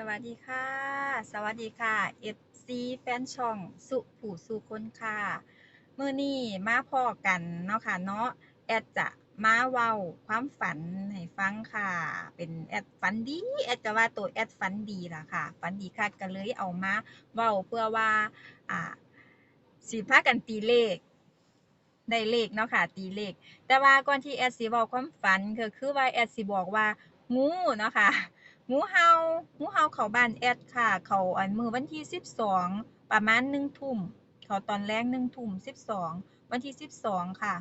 สวัสดีค่ะ สวัสดีค่ะ FC แฟนช่องสุผู้สุคนค่ะมื้อนี้มาพอกันเนาะค่ะเนาะแอดจะมาเว้าความฝันให้ฟังค่ะ เป็นแอดฝันดีแอดก็ว่าตัวแอดฝันดีล่ะค่ะฝันดีคักก็เลยเอามาเว้าเพื่อว่าอ่าสิพากันตีเลขได้เลขเนาะค่ะ ตีเลข แต่ว่าก่อนที่แอดสิเว้าความฝันก็คือว่าแอดสิบอกว่างูเนาะค่ะ งูเห่างูเห่าเขาบ้านแอดค่ะ เขาอันมือวันที่ 12 ประมาณ1ทุ่มเขาตอนแรง1ทุ่ม12 วันที่ 12 ค่ะ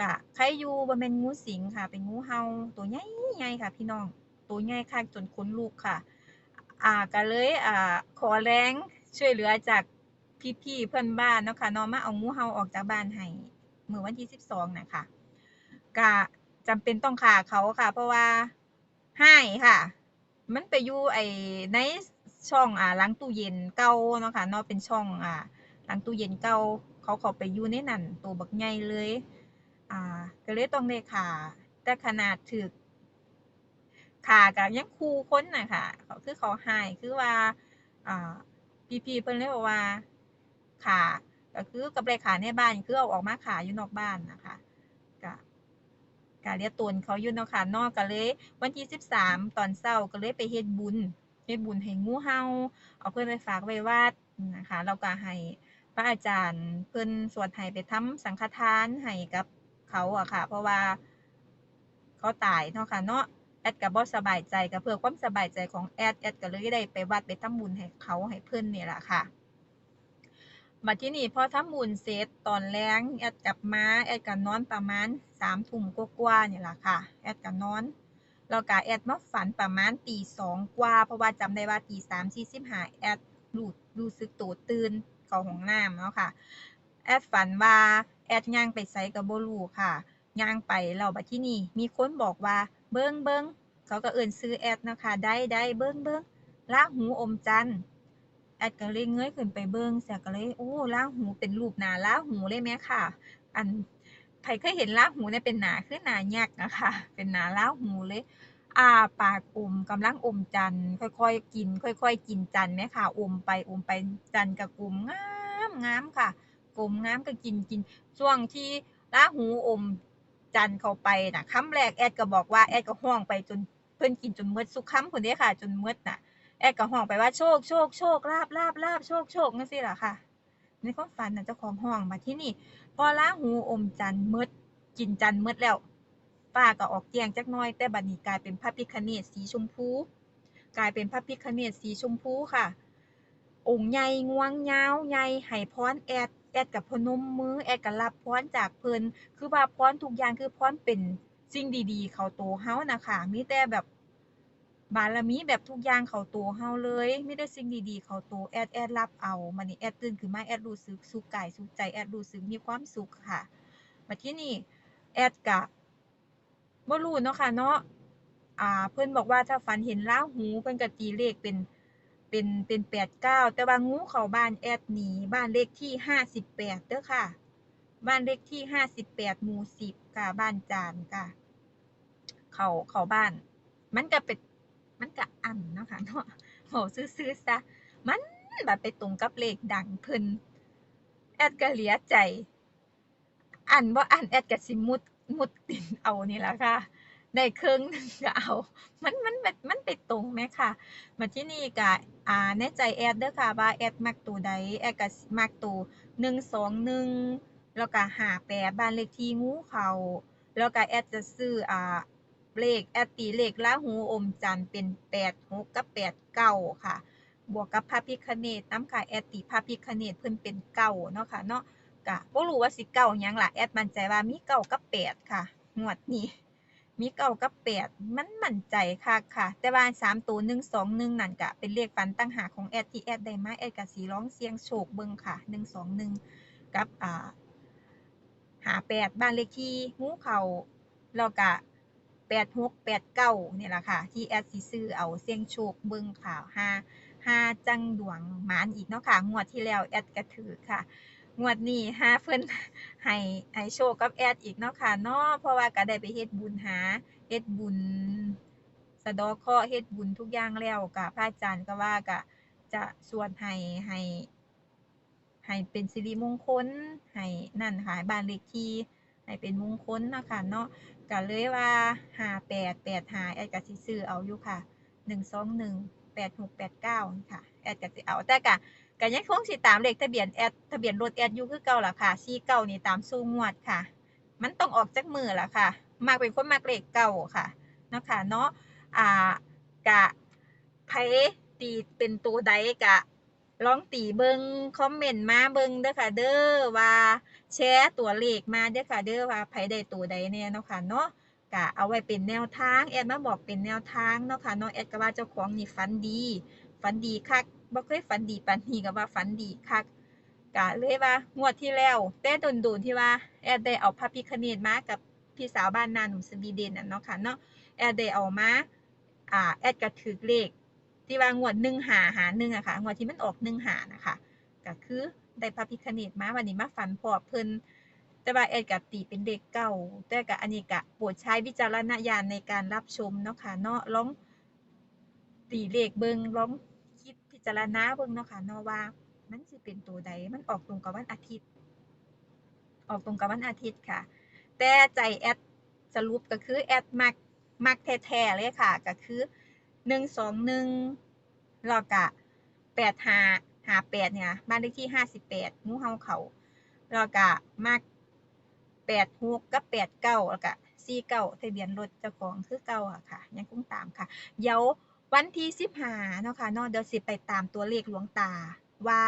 ก็ใครอยู่บ่แม่นงูสิงค่ะ เป็นงูเห่าตัวใหญ่ๆค่ะ พี่น้อง ตัวใหญ่คักจนขนลุกค่ะ อ่าก็เลยอ่าขอแรงช่วยเหลือจากพี่ๆเพื่อนบ้านเนาะค่ะเนาะมาเอางูเห่าออกจากบ้านให้เมื้อวันที่ 12นะคะก็จำเป็นต้องฆ่าเขาค่ะ เพราะว่าห้าค่ะ มันไปอยู่ไอ้ในช่องอ่าหลังตู้เย็นเก่าเนาะค่ะเนาะเป็นช่องอ่าหลังตู้เย็นเก่าเขาเข้าไปอยู่ในนั้นตัวบักใหญ่เลย อ่า ก็เลยต้องได้ฆ่าแต่ขนาดถูกฆ่าก็ยังคู่คนน่ะค่ะคือเขาหายคือว่า อ่าพี่ๆเพิ่นเลยบอกว่าฆ่าก็คือกับได้ฆ่าในบ้านคือเอาออกมาฆ่าอยู่นอกบ้านนะคะ ก็เรียกตนเขาอยู่เนาะค่ะนาะก็เลย วันที่ 13 ตอนเช้าก็เลยไปเฮ็ดบุญเฮ็ดบุญให้งูเห่าเอาเพิ่นไปฝากไว้วัดนะคะแล้วก็ให้พระอาจารย์เพิ่นสวดให้ไปทำสังฆทานให้กับเขาอะค่ะ เพราะว่าเขาตายเนาะค่ะเนาะแอดก็บ่สบายใจก็เพื่อความสบายใจของแอดแอดก็เลยได้ไปวัดไปทำบุญให้เขาให้เพิ่อนนี่แหละค่ะ บัดที่นี้พอทำบุญเสร็จตอนแลงแอดกลับมาแอดก็นอนประมาณ3ทุ่มกว่าๆนี่ล่ะค่ะ แอดก็นอนแล้วก็แอดมาฝันประมาณตีสองกว่า เพราะว่าจำได้ว่าตีสามสี่สิบห้าแอดรู้รู้สึกตัวตื่นเข้าห้องน้ำเนาะค่ะ แอดฝันว่าแอดย่างไปไสก็บ่รู้ค่ะย่างไปแล้วบัดที่นี้มีคนบอกว่าเบิ่งเบิ่งเขาก็เอิ้นชื่อแอดนะคะ ได้ได้เบิ่งเบิ่งลาหูอมจันทร์ แอดก็เลยเงยขึ้นไปเบิ่งเสียก็เลยโอ้ลาหูเป็นรูปหนาลาหูเลยแหมค่ะ อันใครเคยเห็นลาหูเนี่ยเป็นหน้าคือหน้ายักษ์นะคะ เป็นหนาลาหูเลยอ้าปากอมกำลังอมจันค่อยๆกิน ค่อย ๆ กินจันทร์แหมค่ะอมไปอมไปจันทร์ก็กลมงามงามค่ะกลมงามก็กินกินช่วงที่ลาหูอมจันเข้าไปนะคำแรกแอดก็บอกว่าแอดก็ฮ้องไปจนเพิ่อนกินจนหมดซุกคำพุ่นเด้ค่ะ จนหมดน่ะ แอดก็ฮ้องไปว่าโชคโชคโชคลาบลาบลาบโชคโชคจังซี่ล่ะค่ะ ในความฝันน่ะเจ้าของห้องมาที่นี่ พอล้าหูอมจันทร์หมดกินจันทร์หมดแล้วฟ้าก็ออกแจงจักน่อย แต่บัดนี้กลายเป็นพระพิฆเนศสีชมพู กลายเป็นพระพิฆเนศสีชมพูค่ะ องค์ใหญ่งวงยาวใหญ่ให้พรแอดแอดก็พนมมือแอดก็รับพรจากเพิ่นคือว่าพรทุกอย่างคือพรเป็นสิ่งดีๆ เข้าตัวเฮานะคะมีแต่แบบ บารมีแบบทุกอย่างเข้าตัวเฮาเลยมีแต่สิ่งดีๆเข้าตัวแอดแอดรับเอาบัดนี้แอดตื่นขึ้นมาแอดรู้สึกสุขกายสุขใจแอดรู้สึกมีความสุขค่ะบัดทีนี้แอดก็บ่รู้เนาะค่ะเนาะอ่าเพิ่นบอกว่าถ้าฝันเห็นราหูเพิ่นก็ตีเลขเป็นเป็นเป็น89แต่ว่างูเข้าบ้านแอดหนีบ้านเลขที่58เด้อค่ะ บ้านเลขที่58หมู่10ค่ะบ้านจานค่ะ เขาเขาบ้าน มันก็เป็น มันก็อันเนาะค่ะเนาะเว้าซื่อๆซะ มันบัดไปตรงกับเลขดังเพิ่นแอดก็เหลียใจ อันบ่อันแอดก็สิมุดมุดดินเอานี่ล่ะค่ะได้ครึ่งหนึ่งก็เอา มันมันแบบมันไปตรงแหมค่ะบัดทีนี้ก็อ่าในใจแอดเด้อค่ะว่าแอดมักตัวใดแอดก็มักตัว121แล้วก็58บ้านเลขที่งูเขา แล้วก็แอดจะซื้ออ่า เลขแอดตีเลขราหูอมจันทร์เป็น86กับ89ค่ะ บวกกับพระพิฆเนศนำค่ะแอดตีพระพิฆเนศเพิ่นเป็นเก้าเนาะค่ะเนาะก็บ่รู้ว่าสิเก้าหยังล่ะแอดมั่นใจว่ามีเก้ากับแปดค่ะงวดนี้มีเก้ากับแปดมันมั่นใจคักค่ะ แต่ว่าสามตัว121นั่นก็เป็นเลขฝันต่างหากของแอดที่แอดได้มาแอดก็สิลองเสียงโชคเบิ่งค่ะ121กับอ่า58บ้านเลขที่งูเขาแล้วก็ 86 89นี่แหละค่ะ ที่แอดสิซื้อเอาเสี่ยงโชคเบิ่งค่ะห้าห้าจังดวงหมานอีกเนาะค่ะ งวดที่แล้วแอดก็ถือค่ะงวดนี้หาเพิ่นให้ให้โชคกับแอดอีกเนาะค่ะเนาะเพราะว่าก็ได้ไปเฮ็ดบุญหาเฮ็ดบุญสะดอเคราะห์เฮ็ดบุญทุกอย่างแล้วก็พระอาจารย์ก็ว่าก็จะสวดให้ให้ให้เป็นสิริมงคลให้นั่นค่ะบ้านเลขที่ ให้เป็นมงคลเนาะค่ะเนาะก็เลยว่า5885แอดก็สิซื้อเอาอยู่ค่ะ121 8689นี่ค่ะแอดก็สิเอาแต่ก็ก็ยังคงสิตามเลขทะเบียนแอดทะเบียนรถแอดอยู่คือเก่าล่ะค่ะ49นี่ตามสู่งวดค่ะ มันต้องออกจากมือล่ะค่ะมักเป็นคนมักเลขเก่าค่ะเนาะค่ะเนาะอ่ากะไผตีเป็นตัวใดกะ ลองตีเบิงคอมเมนต์มาเบิงเด้อค่ะ เด้อว่าแชร์ตัวเลขมาเด้อค่ะ เด้อว่าไผได้ตัวใดแน่เนาะค่ะเนาะกะเอาไว้เป็นแนวทางแอดมาบอกเป็นแนวทางเนาะค่ะเนาะแอดก็ว่าเจ้าของนี่ฝันดีฝันดีคักบ่เคยฝันดีปานนี้ก็ว่าฝันดีคักกะเลยว่างวดที่แล้วแต่โดนที่ว่าแอดได้เอาพระพิฆเนศมากับพี่สาวบ้านนาหนุ่มสวีเดนน่ะเนาะค่ะเนาะแอดได้เอามาอ่าแอดก็ถูกเลข ที่ว่างวดหนึ่งหาหาหนึ่งอะค่ะงวดที่มันออกหนึ่งหานะคะก็คือได้พระพิคเนตมาวันนี้มาฝันพอเพิ่นแต่ว่าแอดกับตีเป็นเด็กเก่า แต่กับอันนี้กะปรดใช้วิจารณญาณในการรับชมเนาะค่ะเนาะลองตีเลขเบิงลองคิดพิจารณาเบิงเนาะค่ะเนาะว่า มันสิเป็นตัวใดมันออกตรงกับวันอาทิตย์ ออกตรงกับวันอาทิตย์ค่ะ แต่ใจแอดสรุปก็คือแอดมักมักแท้ๆเลยค่ะ ก็คือ หนึ่งสองหนึ่งแล้วก็แปดหาหาแปดเนี่ยบ้านเลขที่ห้าสิบแปดงูเห่าเขาแล้วก็มากแปดหกกับแปดเก้าแล้วก็สี่เก้าทะเบียนรถเจ้าของคือเก้าอะค่ะ ยังคงตามค่ะ เดี๋ยววันที่สิบห้าเนาะค่ะเนาะเดี๋ยวสิไปตามตัวเลขหลวงตาว่า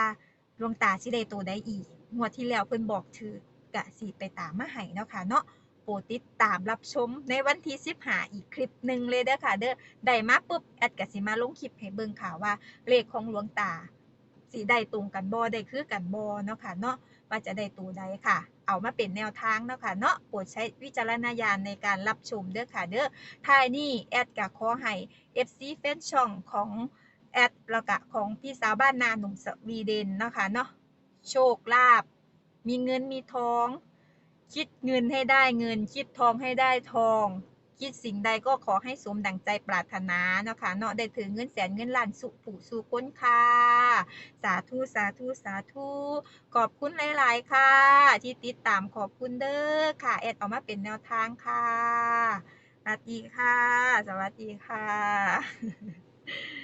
หลวงตาสิได้ตัวได้อีกงวดที่แล้วเพิ่นบอกถือกะสิไปตามมาให้เนาะค่ะเนาะ โปรดติดตามรับชมในวันที่15อีกคลิปหนึ่งเลยเด้อค่ะเด้อได้มาปุ๊บแอดก็สิมาลงคลิปให้เบิ่งค่ะว่าเลขของหลวงตาสิได้ตรงกันบ่ได้คือกันบ่เนาะค่ะเนาะว่าจะได้ตัวใดค่ะ เอามาเป็นแนวทางเนาะค่ะเนาะโปรดใช้วิจารณญาณในการรับชมเด้อค่ะเด้อท้ายนี้แอดก็ขอให้ FC แฟนช่องของแอดแล้วก็ของพี่สาวบ้านนาหนุ่มสวีเดนเนาะค่ะเนาะโชคลาภมีเงินมีทอง คิดเงินให้ได้เงิน คิดทองให้ได้ทอง คิดสิ่งใดก็ขอให้สมดังใจปรารถนาเนาะค่ะเนาะได้ถึงเงินแสนเงินล้านสุผูสู่คนค่ะ สาธุสาธุสาธุขอบคุณหลาย ๆ ค่ะ ที่ติดตามขอบคุณเด้อค่ะ แอดออกมาเป็นแนวทางค่ะสวัสดีค่ะ สวัสดีค่ะ